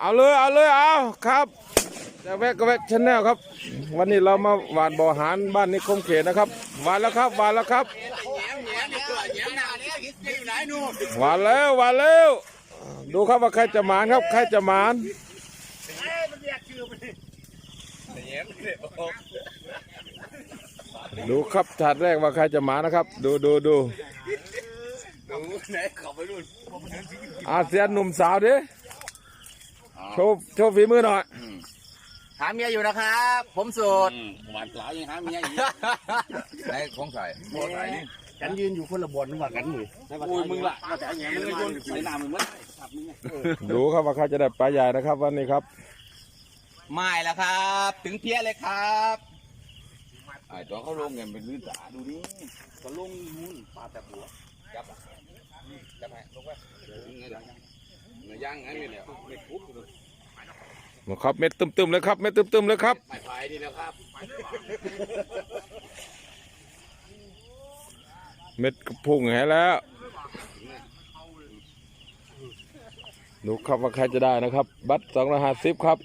เอาเลยเอาเลยเอาครับจะแวกก็แวกชแนลครับ วันนี้เรามาหวานบ่อหารบ้านนิคมเขตนะครับหวานแล้วครับหวานแล้วครับหวานแล้วหวานแล้วดูครับว่าใครจะหมานครับใครจะหมานดูครับถาดแรกว่าใครจะหมานนะครับ ดูดูดูอาเซียนหนุ่มสาวดิ โชว์โชว์ฝีมือหน่อยหาเมียอยู่นะครับ ผมโสดหวานปลายังหาเมียอีกไหนของใส่บ่ใส่นี่กันยืนอยู่คนละบนว่ากันอยู่โอ้ยมึงล่ะมาแต่แง่มึงก็โยนใส่น้ำมึงมั้งครับมึงดูครับว่าใครจะได้ปลาใหญ่นะครับ วันนี้ครับไม่แล้วครับ ถึงเพี้ยเลยครับไอ้ตัวเขาลงเงินเป็นลื่นตาดูนี่ก็ลงนู่นปลาแต่บัวจับจับให้ลงไป เงยเงยย่างงั้นเลยเนี่ยไม่ปุ๊บเลยครับเม็ดตึมๆเลยครับเม็ดตึมๆเลยครับไม่พายนี่แล้วครับเม็ดกระพุ่งแหแล้ว ดูครับว่าใครจะได้นะครับ บัตรสองร้อยห้าสิบครับ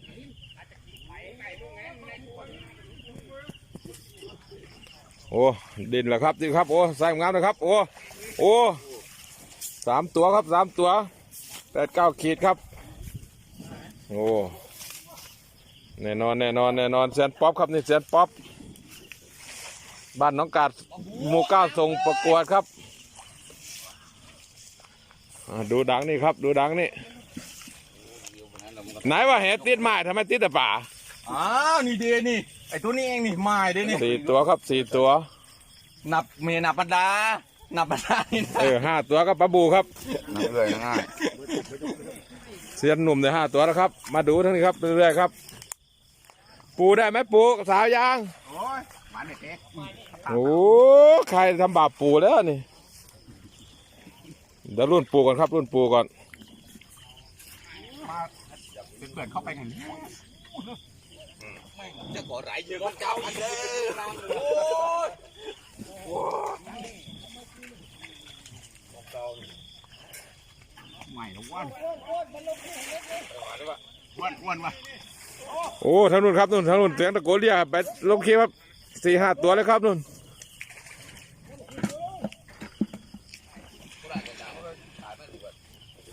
โอ้ดินแล้วครับดิครับ โอ้ใส่งามนะครับ โอ้โอ้สามตัวครับสามตัว แปดเก้าขีดครับ โอ้แน่นอนแน่นอนแน่นอนเซียนป๊อปครับนี่เซียนป๊อปบ้านน้องกาดหมู่เก้าส่งประกวดครับอ่าดูดังนี่ครับ ดูดังนี่ไหนว่าเห็ดติดไม้ทำไมติดแต่ป่าอ้าวนี่เดนี่ไอตัวนี้เองนี่ไม่เดนี่สี่ตัวครับสี่ตัว นับเมนับปันดา นับปันดานี่นะเออห้าตัวก็ปลาบูครับเลยง่ายเสียนหนุ่มได้ห้าตัวแล้วครับ มาดูทั้งนี้ครับเรื่อยๆครับ ปูได้ไหมปูสาวยางโอ้ยหวานเด็กโอ้ใครทำบาปปูแล้วนี่เดี๋ยวรุ่นปูก่อนครับ รุ่นปูก่อนเป็นเปิดเข้าไปกันจะขอไหลเยอะก็เจ้าอันเด้อ ใหม่แล้ววันวันวันวะโอ้ทางนู้นครับนู่นทางนู้นเสียงตะโกนเรียกไปลงคลิปครับสี่ห้าตัวเลยครับนู่น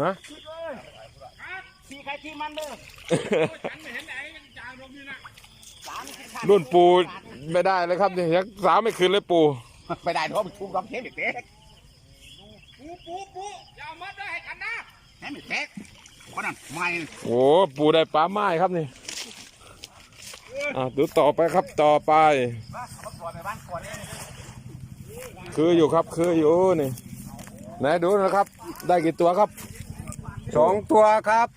ฮะทีใครทีมันเด้อรุ่นปูไม่ได้เลยครับนี่ยังสาวไม่คืนเลยปูไปได้ท้องทุ่มกำเทปเด็กปูปูปูอย่าเอามัดได้ให้กันนะ แหมเด็กคนนั้นไม่โอ้ปูได้ปลาไม้ครับนี่อะดูต่อไปครับต่อไป คืออยู่ครับคืออยู่นี่ไหนดูนะครับ ได้กี่ตัวครับสองตัวครับ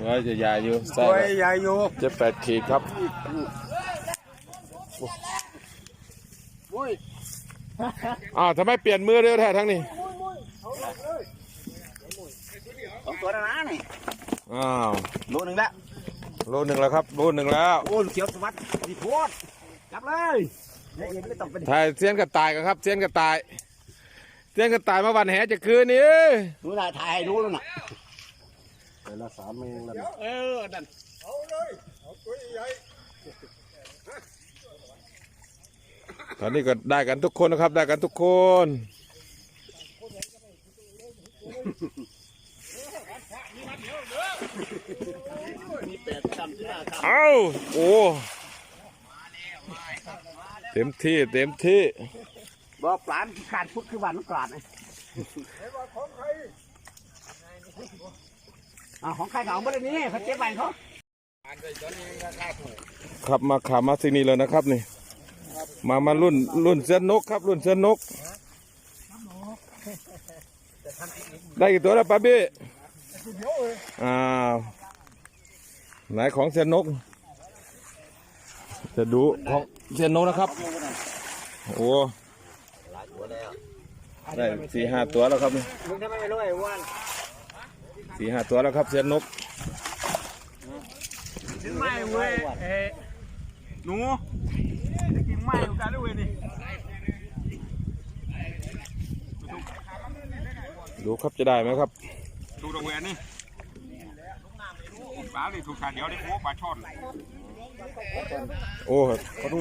เฮ้ยจะใหญ่อยู่ใส่ตัวใหญ่อยู่เจ็ดแปดขีดครับอ้าวทำไมเปลี่ยนมือเร็วแท้ทั้งนี้ สอง ตัวแล้วนะนี่อ้าวโลหนึ่งแล้วโลหนึ่งแล้วครับโลหนึ่งแล้วโอ้เขียวสวัสดิ์ดีโพดจับเลยเด็กไม่ต้องเป็นถ่ายเสียนกระต่ายกันครับเสียนกระต่ายเสียนกระต่ายมาวันแหจะคืนนี้รู้นะถ่ายให้รู้แล้วน่ะแต่ละสามเองละเออนั่นตอนนี้ก็ได้กันทุกคนนะครับ ได้กันทุกคน เอาโอ้เต็มที่เต็มที่บอกปลานขาดพุทธคือวันกราดอ่าของใครเขาไม่ได้นี่เขาเจ็บไปเขาครับมาขามาที่นี่เลยนะครับนี่ มามารุ่นรุ่นเสือนนกครับ รุ่นเสือนนก ได้กี่ตัวแล้วป้าบี้ อ้าไหนของเสือนนกจะดูของเสือนนกนะครับ โอ้ได้สี่ห้าตัวแล้วครับนี่สี่ห้าตัวแล้วครับเสือนนกไม่เว้ยหนูกินไม่เหมือนกันด้วยนี่ดูครับจะได้ไหมครับ ดูตรงแหวนนี่ไปปลาเลยถูกขาเดียวได้โอ้ปลาช่อนโอ้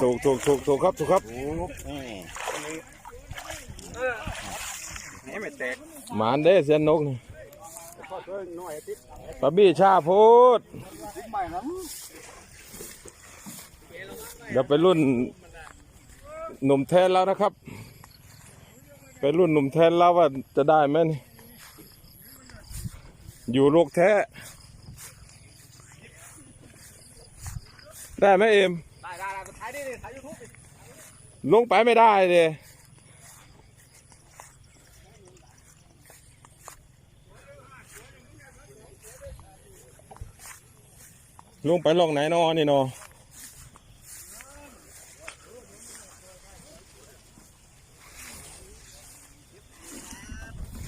ถูกถูกถูกถูกครับถูกครับนี่ไม่แตกหมานเด้เสียนนกนี่ปะบี้ชาโพดเดี๋ยวไปรุ่นหนุ่มแทนแล้วนะครับ ไปรุ่นหนุ่มแทนแล้วว่าจะได้ไหมนี่ อยู่โลกแท้ ได้ไหมเอ็มได้ได้ได้ถ่ายดิถ่ายยูทูบลงไปไม่ได้เลยลงไปลงไหนนอนี่นอ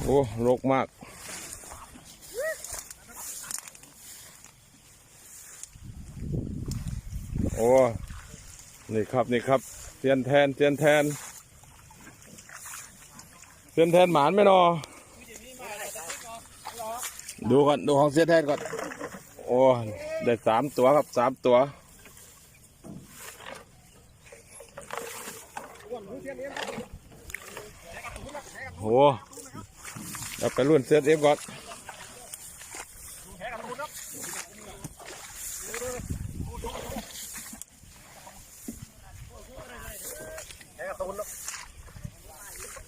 โอ้รกมาก โอ้นี่ครับนี่ครับเตียนแทนเตียนแทนเตียนแทนหมานไหมนอดูก่อนดูของเสียแทนก่อนโอ้ได้สามตัวครับสามตัวโอ้เดี๋ยวไปรุ่นเซตเอฟก่อน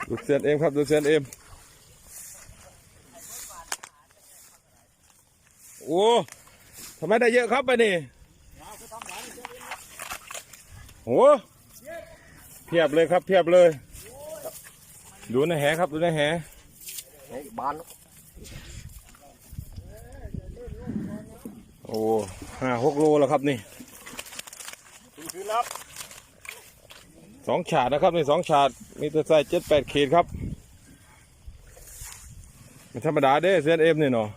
ดูเซตเอ็มครับดูเซตเอ็มโอ้ทำไมได้เยอะครับไปนี่โอ้เพียบเลยครับเพียบเลย ดูในแหครับดูในแหบานโอ้ห้าหกโลแล้วครับนี่คือรับ สองฉาดนะครับในสองฉาดมีแต่ใส่เจ็ดแปดขีดครับไม่ธรรมดาเด้เซนเอ็มนี่เนาะ